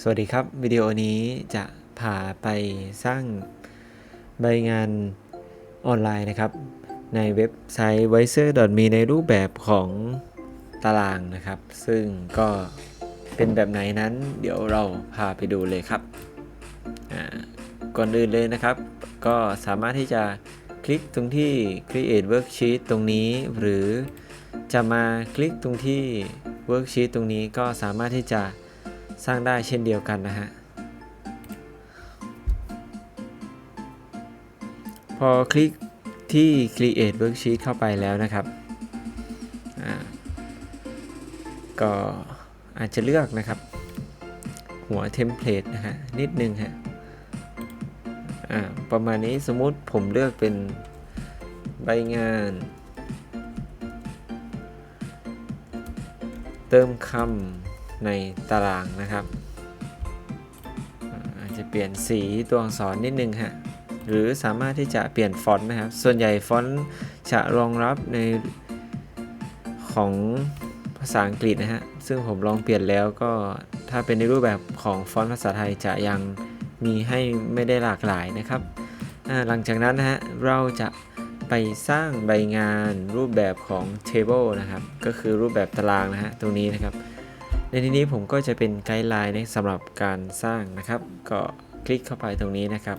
สวัสดีครับ วิดีโอนี้จะพาไปสร้างใบงานออนไลน์นะครับ ในเว็บไซต์ w i s e r m e ในรูปแบบของตารางนะครับ ซึ่งก็เป็นแบบไหนนั้น เดี๋ยวเราพาไปดูเลยครับก่อนอื่นเลยนะครับ ก็สามารถที่จะคลิกตรงที่ create worksheet ตรงนี้ หรือจะมาคลิกตรงที่ worksheet ตรงนี้ก็สามารถที่จะ สร้างได้เช่นเดียวกันนะฮะ พอคลิกที่ create worksheet เข้าไปแล้วนะครับอ่าก็อาจจะเลือกนะครับ หัวเทมเพลตนะฮะ นิดนึงฮะอ่าประมาณนี้สมมุติผมเลือกเป็นใบงาน เติมคำ ในตารางนะครับอาจจะเปลี่ยนสีตัวอักษรนิดนึงฮะหรือสามารถที่จะเปลี่ยนฟอนต์นะครับ ส่วนใหญ่ฟอนต์จะรองรับในของภาษาอังกฤษนะฮะ ซึ่งผมลองเปลี่ยนแล้วก็ถ้าเป็นในรูปแบบของฟอนต์ภาษาไทยจะยังมีให้ไม่ได้หลากหลายนะครับ หลังจากนั้นนะฮะเราจะไปสร้างใบงานรูปแบบของ table นะครับ ก็คือรูปแบบตารางนะฮะตรงนี้นะครับ ที่นี้ผมก็จะเป็นไกด์ไลน์นสำหรับการสร้างนะครับ ก็คลิกเข้าไปตรงนี้นะครับ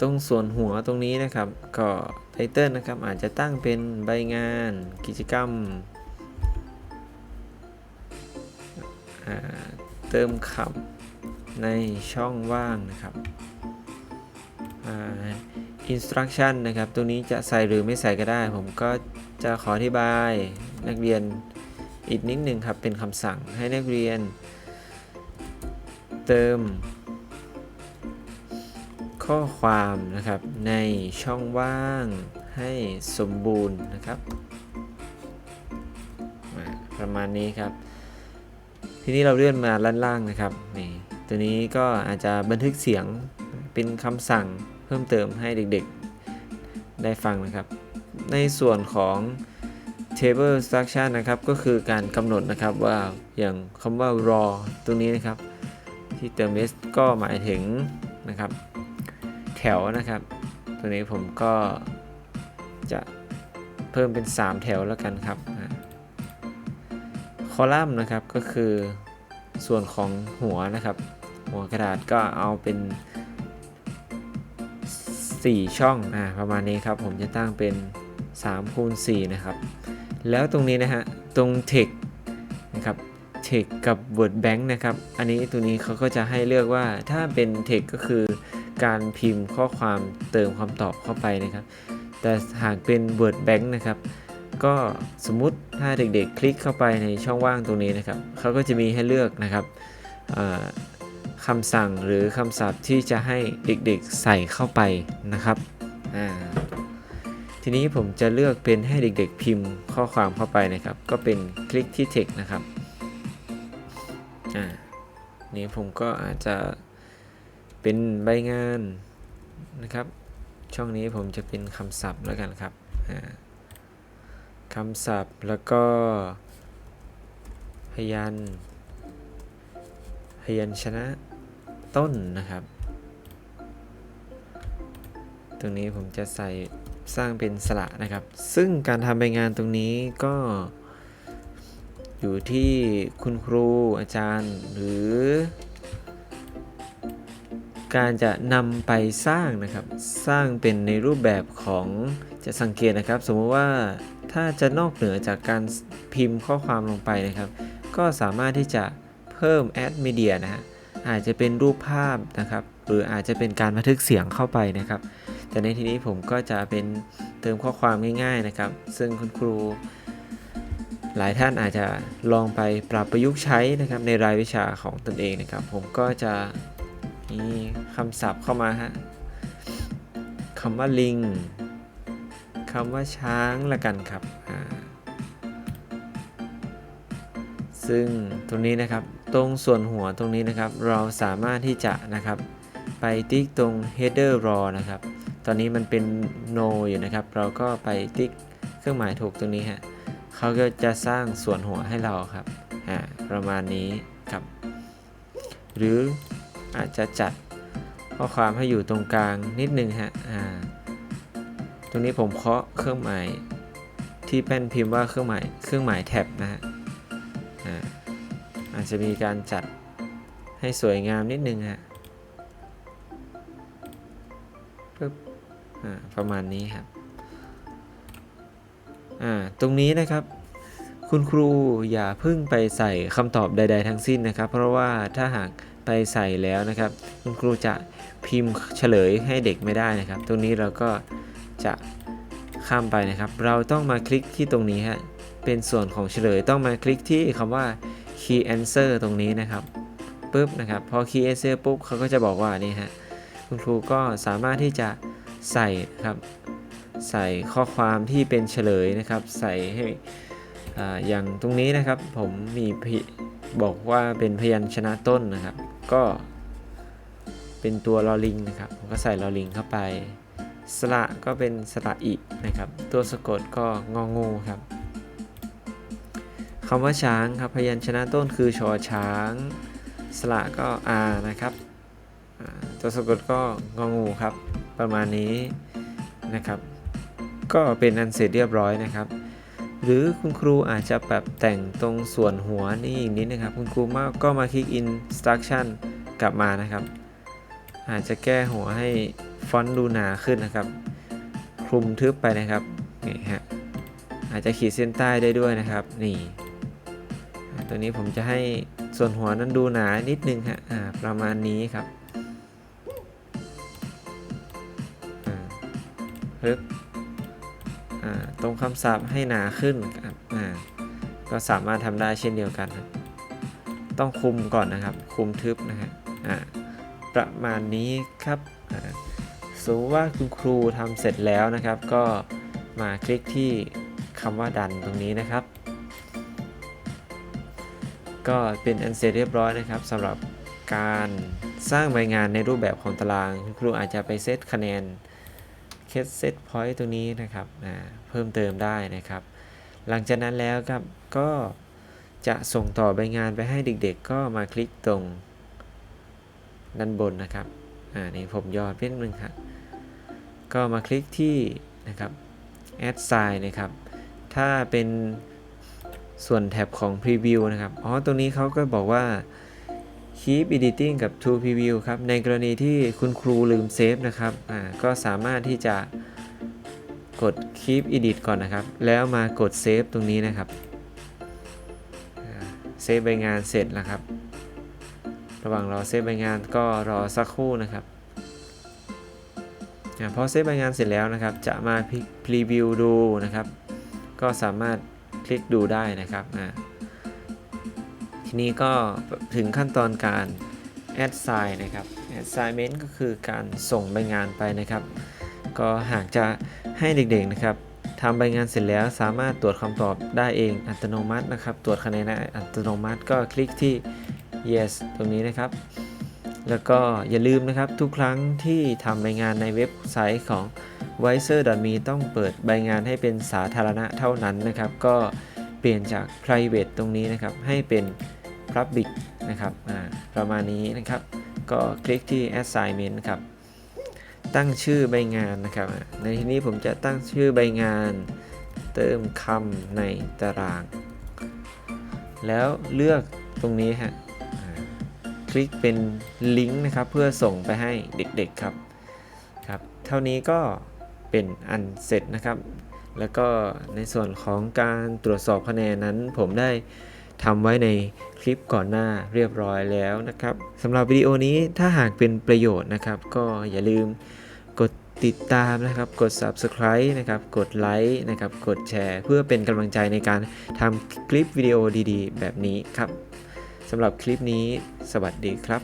ตรงส่วนหัวตรงนี้นะครับ ก็ไทเติลนะครับ อาจจะตั้งเป็นใบงาน กิจกรรมเติมคำในช่องว่างนะครับอ่า instruction นะครับ ตรงนี้จะใส่หรือไม่ใส่ก็ได้ ผมก็จะขออธิบาย นักเรียนอีกนิดหนึ่งครับ เป็นคำสั่งให้นักเรียน เติม ข้อความนะครับ ในช่องว่างให้สมบูรณ์นะครับ ประมาณนี้ครับ ทีนี้เราเลื่อนมาด้านล่างนะครับนี่ตัวนี้ก็อาจจะบันทึกเสียงเป็นคำสั่งเพิ่มเติมให้เด็กๆได้ฟังนะครับ ในส่วนของ table structure นะครับ ก็คือการกำหนดนะครับว่าอย่างคำว่า raw ตรงนี้นะครับ ที่เติม s ก็หมายถึงนะครับ แถวนะครับ ตัวนี้ผมก็จะเพิ่มเป็น 3 แถวแล้วกันครับคอลัมน์นะครับก็คือส่วนของหัวนะครับ หัวกระดาษก็เอาเป็น 4 ช่องอ่าประมาณนี้ครับ ผมจะตั้งเป็น3คูณ4นะครับ แล้วตรงนี้นะฮะ ตรง text นะครับ text กับ word bank นะครับ อันนี้ตัวนี้เขาก็จะให้เลือกว่าถ้าเป็น text ก็คือการพิมพ์ข้อความเติมคำตอบเข้าไปนะครับ แต่หากเป็น word bank นะครับ ก็สมมุติถ้าเด็กๆ คลิกเข้าไปในช่องว่างตรงนี้นะครับ เขาก็จะมีให้เลือกนะครับคำสั่งหรือคำศัพท์ที่จะให้เด็กๆใส่เข้าไปนะครับ ทีนี้ผมจะเลือกเป็นให้เด็กๆ พิมพ์ข้อความเข้าไปนะครับ ก็เป็นคลิกที่ text นะครับนี่ผมก็อาจจะเป็นใบงานนะครับ ช่องนี้ผมจะเป็นคำศัพท์แล้วกันครับคำศัพท์แล้วก็ พยัญพยัญชนะต้นนะครับ ตรงนี้ผมจะใส่สร้างเป็นสระนะครับ ซึ่งการทำใบงานตรงนี้ก็ อยู่ที่คุณครูอาจารย์ หรือ การจะนำไปสร้างนะครับ สร้างเป็นในรูปแบบของจะสังเกตนะครับ สมมติว่าถ้าจะนอกเหนือจากการพิมพ์ข้อความลงไปนะครับ ก็สามารถที่จะเพิ่มแอดมีเดียนะฮะอาจจะเป็นรูปภาพนะครับ หรืออาจจะเป็นการบันทึกเสียงเข้าไปนะครับ แต่ในที่นี้ผมก็จะเป็นเติมข้อความง่าย ๆนะครับ ซึ่งคุณครู หลายท่านอาจจะลองไปปรับประยุกต์ใช้นะครับในรายวิชาของตนเองนะครับ ผมก็จะมีคำศัพท์เข้ามาฮะคำว่าลิงคำว่าช้างละกันครับซึ่งตรงนี้นะครับตรงส่วนหัวตรงนี้นะครับ เราสามารถที่จะนะครับ ไปติ๊กตรง header raw นะครับ ตอนนี้มันเป็น no อยู่นะครับ เราก็ไปติ๊กเครื่องหมายถูกตรงนี้ฮะเขาก็จะสร้างส่วนหัวให้เราครับอ่าประมาณนี้ครับ หรืออาจจะจัดข้อความให้อยู่ตรงกลางนิดนึงฮะอ่าตรงนี้ผมเคาะเครื่องหมายที่แป้นพิมพ์ว่าเครื่องหมายเครื่องหมายแท็บนะฮะอาอาจจะมีการจัดให้สวยงามนิดนึงฮะ ประมาณนี้ครับอ่าตรงนี้นะครับ คุณครูอย่าเพิ่งไปใส่คำตอบใด ๆ ทั้งสิ้นนะครับ เพราะว่าถ้าหากไปใส่แล้วนะครับ คุณครูจะพิมพ์เฉลยให้เด็กไม่ได้นะครับ ตรงนี้เราก็จะข้ามไปนะครับ เราต้องมาคลิกที่ตรงนี้ฮะเป็นส่วนของเฉลยต้องมาคลิกที่คำว่า key answer ตรงนี้นะครับปุ๊บนะครับ พอ key answer ปุ๊บเขาก็จะบอกว่านี่ฮะคุณครูก็สามารถที่จะ ใส่ครับใส่ข้อความที่เป็นเฉลยนะครับ ใส่ให้ออย่างตรงนี้นะครับผมมีพิบอกว่าเป็นพยัญชนะต้นนะครับ ก็เป็นตัวลอลิงนะครับผมก็ใส่ลอลิงเข้าไป สระก็เป็นสระอีนะครับ ตัวสะกดก็งองูครับคำว่าช้างครับพยัญชนะต้นคือชอช้าง สระก็อานะครับตัวสะกดก็งองูครับ ประมาณนี้นะครับ ก็เป็นอันเสร็จเรียบร้อยนะครับ หรือคุณครูอาจจะแบบแต่งตรงส่วนหัวนี่อีกนิดนะครับ คุณครูมาก็มาคลิก instruction กลับมานะครับ อาจจะแก้หัวให้ฟอนต์ดูหนาขึ้นนะครับ คลุมทึบไปนะครับนี่ฮะอาจจะขีดเส้นใต้ได้ด้วยนะครับนี่ตัวนี้ผมจะให้ส่วนหัวนั้นดูหนานิดนึงฮะประมาณนี้ครับ ปึ๊บอ่าตรงคำศัพท์ให้หนาขึ้นครับก็สามารถทำได้เช่นเดียวกัน ต้องคุมก่อนนะครับ คุมทึบนะฮะประมาณนี้ครับสมมติว่าคุณครูทำเสร็จแล้วนะครับ ก็มาคลิกที่คำว่าดันตรงนี้นะครับ ก็เป็นอันเสร็จเรียบร้อยนะครับสำหรับการสร้างใบงานในรูปแบบของตาราง คุณครูอาจจะไปเซตคะแนน เคสเซตพอยต์ตรงนี้นะครับเพิ่มเติมได้นะครับ หลังจากนั้นแล้วครับก็จะส่งต่อใบงานไปให้เด็กๆ ก็มาคลิกตรงด้านบนนะครับอ่านี่ผมยอดนิดนึงครับก็มาคลิกที่นะครับ add sign นะครับ ถ้าเป็นส่วนแท็บของ preview นะครับ อ๋อ ตรงนี้เขาก็บอกว่า keep editing กับ to preview ครับ ในกรณีที่คุณครูลืมเซฟนะครับอ่าก็สามารถที่จะกด keep edit ก่อนนะครับ แล้วมากด save ตรงนี้นะครับเซฟใบงานเสร็จแล้วครับ ระหว่างรอเซฟใบงานก็รอสักครู่นะครับอาพอเซฟใบงานเสร็จแล้วนะครับ จะมาพรีวิวดูนะครับ ก็สามารถคลิกดูได้นะครับอ่า ทีนี้ก็ถึงขั้นตอนการ add sign นะครับ assignment ก็คือการส่งใบงานไปนะครับ ก็หากจะให้เด็กๆนะครับทำใบงานเสร็จแล้วสามารถตรวจคำตอบได้เองอัตโนมัตินะครับ ตรวจคะแนนอัตโนมัติก็คลิกที่ yes ตรงนี้นะครับ แล้วก็อย่าลืมนะครับทุกครั้งที่ทำใบงานในเว็บไซต์ของ w i s e r m e ต้องเปิดใบงานให้เป็นสาธารณะเท่านั้นนะครับ ก็เปลี่ยนจาก private ตรงนี้นะครับให้เป็น public นะครับประมาณนี้นะครับ ก็คลิกที่ assignment ครับ ตั้งชื่อใบงานนะครับ ในที่นี้ผมจะตั้งชื่อใบงาน เติมคำในตาราง แล้วเลือกตรงนี้ฮะคลิกเป็นลิงก์นะครับ เพื่อส่งไปให้เด็กๆครับครับ เท่านี้ก็เป็นอันเสร็จนะครับ แล้วก็ในส่วนของการตรวจสอบคะแนนนั้นผมได้ ทำไว้ในคลิปก่อนหน้าเรียบร้อยแล้วนะครับสำหรับวิดีโอนี้ถ้าหากเป็นประโยชน์นะครับ ก็อย่าลืมกดติดตามนะครับ กด subscribe นะครับ กดไลค์นะครับ กดแชร์เพื่อเป็นกำลังใจในการทำคลิปวิดีโอดีๆ แบบนี้ครับสำหรับคลิปนี้สวัสดีครับ